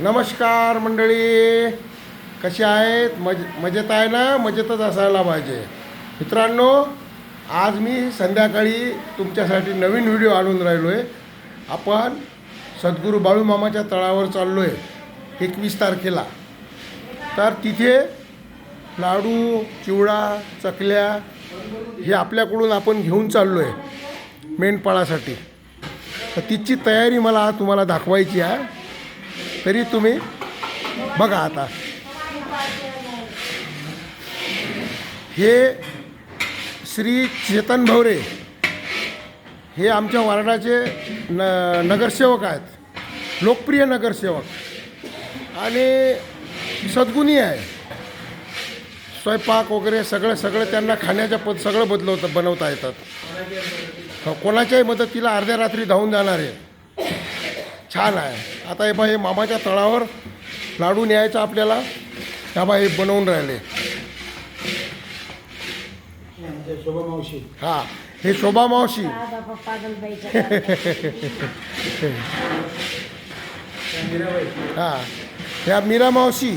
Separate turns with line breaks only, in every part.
नमस्कार मंडळी. कशी आहेत? मज मजेत आहे ना? मजेतच असायला पाहिजे. मित्रांनो आज मी संध्याकाळी तुमच्यासाठी नवीन व्हिडिओ आणून राहिलो आहे आपण सद्गुरू बाळूमामाच्या तळावर चाललो आहे एकवीस तारखेला. तर तिथे लाडू चिवडा चकल्या हे आपल्याकडून आपण घेऊन चाललो आहे मेंढपाळासाठी. तर तिची तयारी मला तुम्हाला दाखवायची आहे. तरी तुम्ही बघा आता. हे श्री चेतन भवरे हे आमच्या वार्डाचे न नगरसेवक आहेत. लोकप्रिय नगरसेवक. आणि सद्गुणी आहे. स्वयंपाक वगैरे सगळं सगळं त्यांना खाण्याच्या पद सगळं बदलवतं बनवता येतात. कोणाच्याही मदतीला अर्ध्या रात्री धावून जाणार. आहे छान आहे. आता हे बा हे मामाच्या तळावर लाडू न्यायचा आपल्याला. ह्या बा हे बनवून राहिले.
शोभा मावशी.
हां हे शोभा मावशी. हां ह्या मीरा मावशी.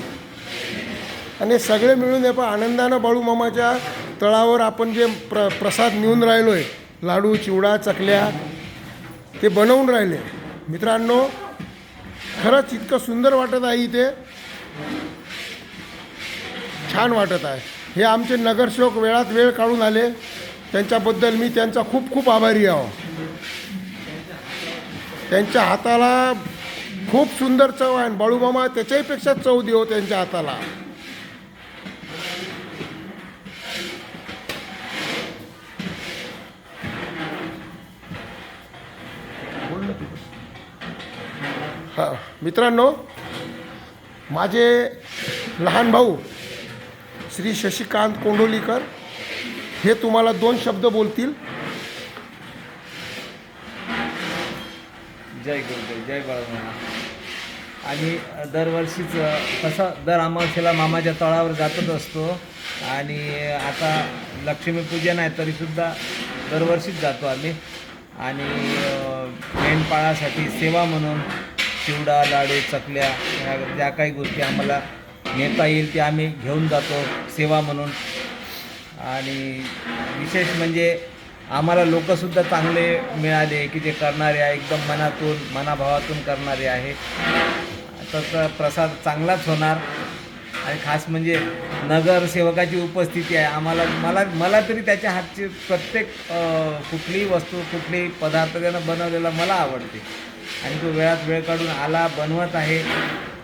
आणि सगळे मिळून हे पण आनंदानं बाळू मामाच्या तळावर आपण जे प्र प्रसाद नेऊन राहिलो आहे लाडू चिवडा चकल्या ते बनवून राहिले. मित्रांनो खरंच इतकं सुंदर वाटत आहे इथे. छान वाटत आहे. हे आमचे नगरसेवक वेळात वेळ काढून आले. त्यांच्याबद्दल मी त्यांचा खूप खूप आभारी आहो. त्यांच्या हाताला खूप सुंदर चव आहे. आणि बाळूमामा त्याच्याहीपेक्षा चव देऊ त्यांच्या हाताला. मित्रांनो माझे लहान भाऊ श्री शशिकांत कोंडोलीकर हे तुम्हाला दोन शब्द बोलतील.
जय गुरुदेव जय बाळा आणि दरवर्षीच कसं दर अमावस्येला मामाच्या तळावर जातच असतो. आणि आता लक्ष्मीपूजन आहे तरीसुद्धा दरवर्षीच जातो आम्ही. आणि मेंढपाळासाठी सेवा म्हणून चिवडा लाडू चकल्या ह्या ज्या काही गोष्टी आम्हाला नेता येईल ते आम्ही घेऊन जातो सेवा म्हणून. आणि विशेष म्हणजे आम्हाला लोकसुद्धा चांगले मिळाले की जे करणारे आहे एकदम मनातून मनाभावातून करणारे आहे. तर प्रसाद चांगलाच होणार. आणि खास म्हणजे नगरसेवकाची उपस्थिती आहे. आम्हाला मला मला तरी त्याच्या हातची प्रत्येक कुठलीही वस्तू कुठलीही पदार्थ त्यानं बनवलेला मला आवडते. आणि तो वेळात वेळ काढून आला बनवत आहे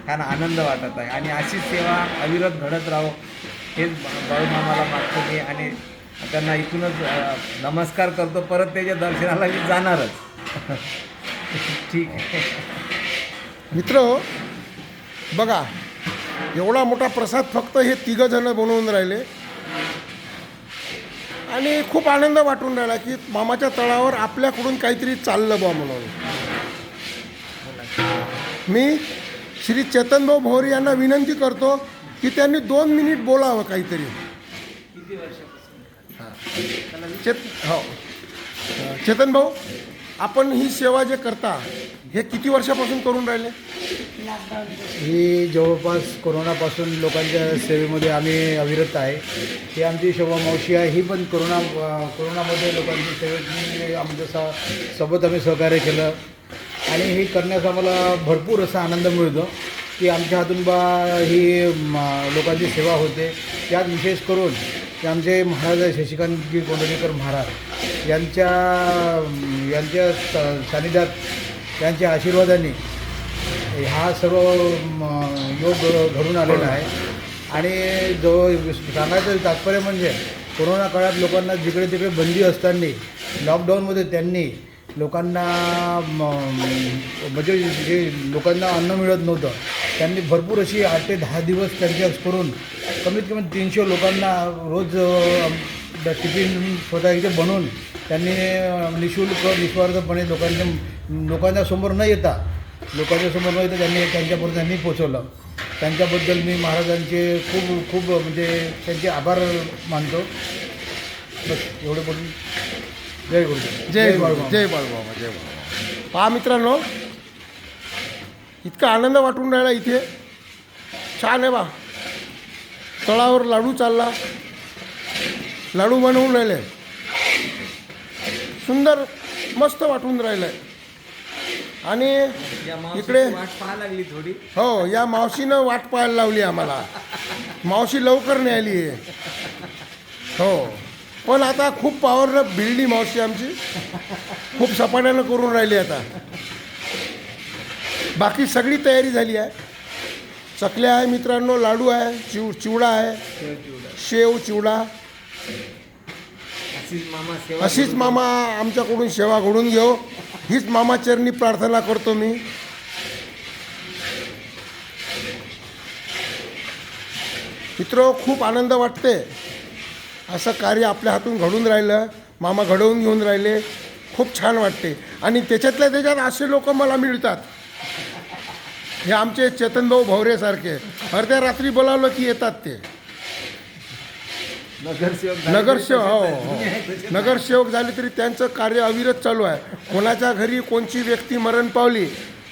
छान आनंद वाटत आहे. आणि अशी सेवा अविरत घडत राहो हेच बाळूमामाला मागतो मी. आणि त्यांना इथूनच नमस्कार करतो. परत त्याच्या दर्शनाला मी जाणारच. ठीक आहे.
मित्र बघा एवढा मोठा प्रसाद फक्त हे तिघं जण बनवून राहिले. आणि खूप आनंद वाटून राहिला की मामाच्या तळावर आपल्याकडून काहीतरी चाललं बा म्हणून. मी श्री चेतनभाऊ भोरे यांना विनंती करतो की त्यांनी दोन मिनिट बोलावं काहीतरी. हां. चेत हो. चेतन भाऊ आपण ही सेवा जे करता हे किती वर्षापासून करून राहिले?
ही जवळपास कोरोनापासून लोकांच्या सेवेमध्ये आम्ही अविरत आहे. ही आमची शोभा मावशी आहे ही पण कोरोना कोरोनामध्ये लोकांची सेवेत आमच्या स सोबत आम्ही सहकार्य केलं. आणि हे करण्याचा आम्हाला भरपूर असा आनंद मिळतो की आमच्या हातून बा ही म, लोकांची सेवा होते. त्यात विशेष करून ते आमचे महाराज आहे शशिकांतजी कोंडणीकर महाराज. यांच्या यांच्या सानिध्यात त्यांच्या आशीर्वादाने हा सर्व म, योग घडून आलेला आहे. आणि जो सांगायचं तात्पर्य म्हणजे कोरोना काळात लोकांना जिकडे तिकडे बंदी असताना लॉकडाऊनमध्ये त्यांनी लोकांना म्हणजे जे लोकांना अन्न मिळत नव्हतं त्यांनी भरपूर अशी आठ ते दहा दिवस त्यांच्या करून कमीत कमी तीनशे लोकांना रोज टिफिन स्वतः इथे बनवून त्यांनी निःशुल्क निशुल्क निस्वार्थपणे लोकांच्या लोकांच्या समोर न येता लोकांच्या समोर न येता त्यांनी त्यांच्यापर्यंत त्यांनी पोचवलं त्यांच्याबद्दल मी महाराजांचे खूप खूप म्हणजे त्यांचे आभार मानतो. बस एवढं बोलून. जय गुरुदेव
जय
बाळूमामा.
जय बाळूबाबा जय बाळूबाबा पहा मित्रांनो इतका आनंद वाटून राहिला इथे. छान आहे बा. तळावर लाडू चालला. लाडू बनवून राहिले. सुंदर मस्त वाटून राहिलं. आहे आणि इकडे
लागली थोडी.
हो या मावशीनं वाट पाहायला लावली आम्हाला. मावशी लवकर आहे. हो. पण आता खूप पॉवरनं बिल्डी मावशी आमची. खूप सपाट्यानं करून राहिली आता. बाकी सगळी तयारी झाली आहे. चकल्या आहे मित्रांनो लाडू आहे चिव चिवडा आहे.
शेव चिवडा. अशीच मामा
अशीच मामा आमच्याकडून सेवा घडून घेऊ हीच मामाचरणी प्रार्थना करतो मी. मित्र खूप आनंद वाटते असं कार्य आपल्या हातून घडून राहिलं मामा घडवून घेऊन राहिले खूप छान वाटते. आणि त्याच्यातल्या त्याच्यात असे लोक मला मिळतात. हे आमचे चेतनभाऊ भवरेसारखे अर्ध्या रात्री बोलावलं की येतात ते.
नगरसेवक
हो हो. नगरसेवक झाले तरी त्यांचं कार्य अविरत चालू आहे. कोणाच्या घरी कोणची व्यक्ती मरण पावली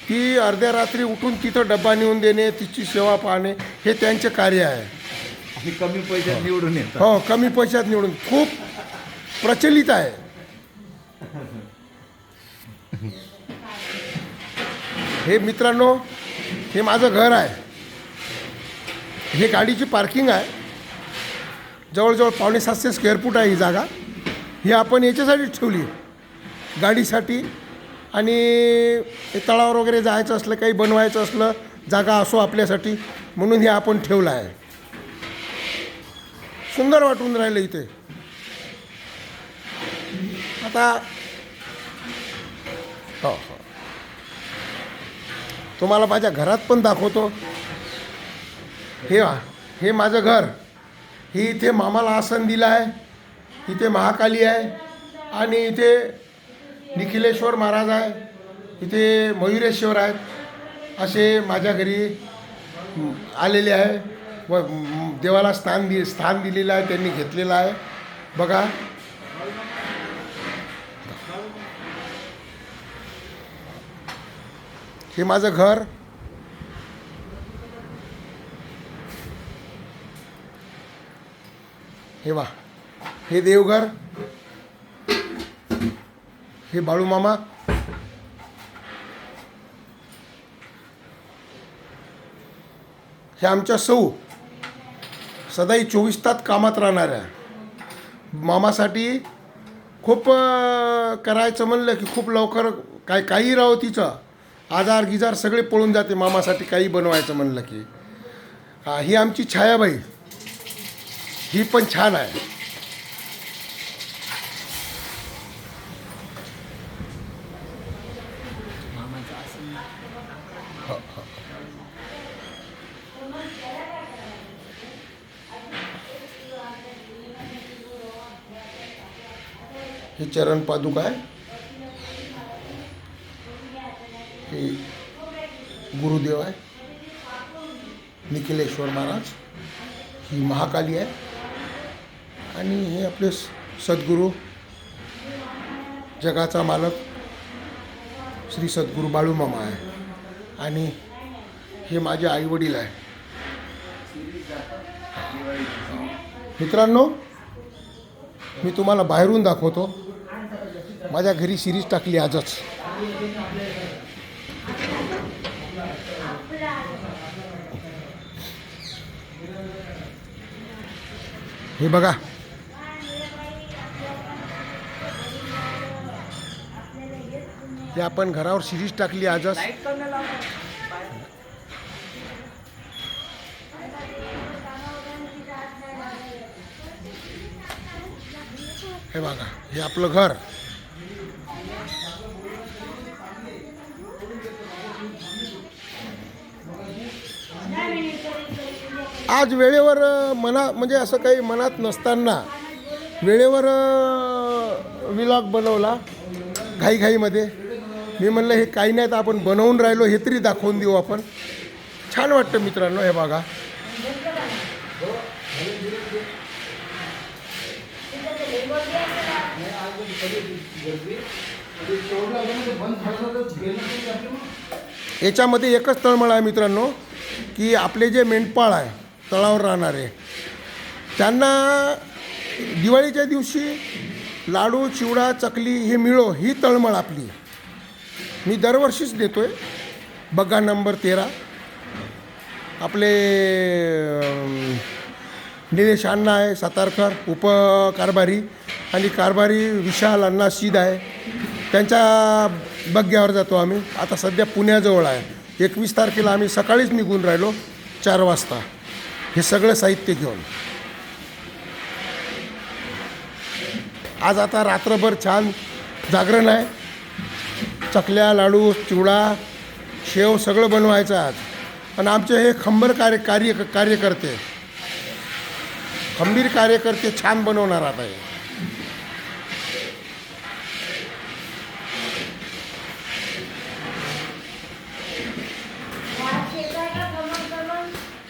ती अर्ध्या रात्री उठून तिथं डब्बा नेऊन देणे तिची सेवा पाहणे हे त्यांचे कार्य आहे.
आणि कमी पैशात निवडून येतात.
हो कमी पैशात निवडून. खूप प्रचलित आहे. हे मित्रांनो हे माझं घर आहे. हे गाडीची पार्किंग आहे. जवळजवळ पावणे सातशे स्क्वेअर फूट आहे ही जागा. ही आपण याच्यासाठीच ठेवली. गाडीसाठी. आणि हे तळावर वगैरे जायचं असलं काही बनवायचं असलं जागा असो आपल्यासाठी म्हणून हे आपण ठेवलं आहे. सुंदर वाटून राहिलं इथे. आता हो हो. तुम्हाला माझ्या घरात पण दाखवतो. हे हे माझं घर. ही इथे मामाला आसन दिलं आहे इथे महाकाली आहे आणि इथे निखिलेश्वर महाराज आहे इथे मयुरेश्वर आहेत असे माझ्या घरी आलेले आहे. व देवाला स्थान दि स्थान दिलेलं आहे त्यांनी घेतलेलं आहे. बघा. हे माझं घर. हे वा. हे देवघर. हे बाळूमामा हे आमच्या सौ. सदाही चोवीस तास कामात राहणाऱ्या मामासाठी खूप करायचं म्हणलं की खूप लवकर काय काही राहो तिचं. आजार गिजार सगळे पळून जाते मामासाठी काही बनवायचं म्हणलं की. हा ही आमची छायाबाई. ही पण छान आहे. हे. हे चरण पादुका आहे. हे गुरुदेव आहे. निखिलेश्वर महाराज ही महाकाली आहे. आणि हे आपले स- सद्गुरू जगाचा मालक श्री सद्गुरू बाळूमामा आहे. आणि हे माझे आईवडील आहे. मित्रांनो मी तुम्हाला बाहेरून दाखवतो. माझ्या घरी सिरीज टाकली आजच. हे बघा. हे आपण घरावर सिरीज टाकली आजच. हे बघा हे आपलं घर. आज वेळेवर मना म्हणजे असं काही मनात नसताना वेळेवर विलॉग बनवला घाईघाईमध्ये. मी म्हणलं हे काही नाही तर आपण बनवून राहिलो हे तरी दाखवून देऊ आपण. छान वाटतं मित्रांनो हे बघा. याच्यामध्ये एकच तळमळ आहे मित्रांनो की आपले जे मेंढपाळ आहे तळावर राहणारे. त्यांना दिवाळीच्या दिवशी लाडू चिवडा चकली हे मिळो ही तळमळ आपली. मी दरवर्षीच देतो आहे बग्गा नंबर तेरा. आपले निलेश अण्णा आहे सातारकर उपकारभारी आणि कारभारी विशाल अण्णा शिद आहे. त्यांच्या बग्ग्यावर जातो आम्ही. आता सध्या पुण्याजवळ आहे. एकवीस तारखेला आम्ही सकाळीच निघून राहिलो चार वाजता. हे सगळं साहित्य घेऊन. आज आता रात्रभर छान जागरण आहे. चकल्या लाडू चिवडा शेव सगळं बनवायचं आज. पण आमचे हे खंबर कार्य कार्य कार्यकर्ते खंबीर कार्यकर्ते छान बनवणार आता हे.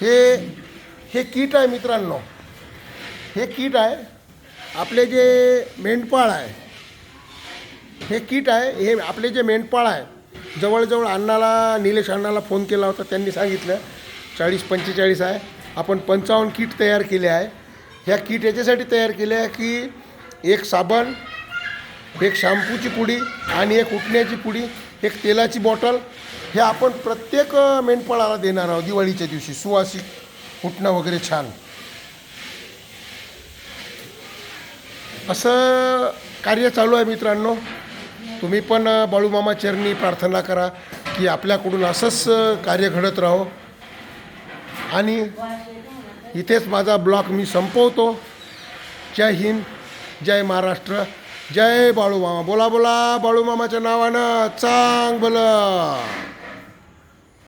हे हे कीट आहे मित्रांनो. हे कीट आहे आपले जे मेंढपाळ आहे हे कीट आहे हे आपले जे मेंढपाळ आहे जवळजवळ अण्णाला निलेश अण्णाला फोन केला होता त्यांनी सांगितलं चाळीस पंचेचाळीस आहे. आपण पंचावन्न किट तयार केले आहे. ह्या किट याच्यासाठी तयार केले आहे की एक साबण एक शॅम्पूची पुडी आणि एक उठण्याची पुडी एक तेलाची बॉटल हे आपण प्रत्येक मेंढपाळाला देणार आहोत दिवाळीच्या दिवशी सुवासिक उठणं वगैरे छान. असं कार्य चालू आहे मित्रांनो. तुम्ही पण बाळूमामा चरणी प्रार्थना करा की आपल्याकडून असंच कार्य घडत राहो. आणि इथेच माझा ब्लॉग मी संपवतो. जय हिंद जय महाराष्ट्र जय बाळूमामा बोला बोला बाळूमामाच्या नावानं चांग भलं